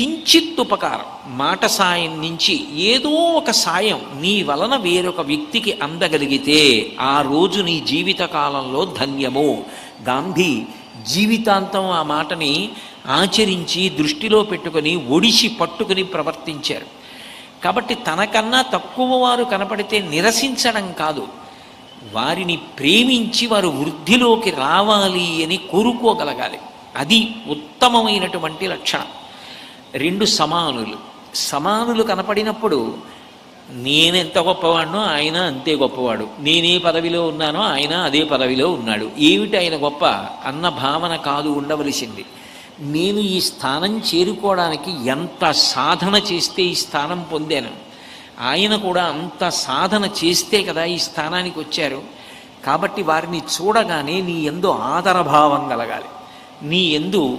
కించిత్ ఉపకారం. మాట సాయం నుంచి ఏదో ఒక సాయం నీ వలన వేరొక వ్యక్తికి అందగలిగితే ఆ రోజు నీ జీవిత కాలంలో ధన్యము. గాంధీ జీవితాంతం ఆ మాటని ఆచరించి దృష్టిలో పెట్టుకొని ఒడిసి పట్టుకుని ప్రవర్తించారు. కాబట్టి తనకన్నా తక్కువ వారు కనపడితే నిరసించడం కాదు. వారిని ప్రేమించి వారు వృద్ధిలోకి రావాలి అని కోరుకోగలగాలి. అది ఉత్తమమైనటువంటి లక్షణం. రెండు సమానులు. సమానులు కనపడినప్పుడు నేనెంత గొప్పవాడినో ఆయన అంతే గొప్పవాడు. నేనే పదవిలో ఉన్నానో ఆయన అదే పదవిలో ఉన్నాడు. ఏమిటి ఆయన గొప్ప? అన్న భావన కాదు ఉండవలసింది. నేను ఈ స్థానం చేరుకోవడానికి ఎంత సాధన చేస్తే ఈ స్థానం పొందాను. ఆయన కూడా అంత సాధన చేస్తే కదా ఈ స్థానానికి వచ్చారు. కాబట్టి వారిని చూడగానే నీ ఎందు ఆదరభావం కలగాలి. నీ ఎందు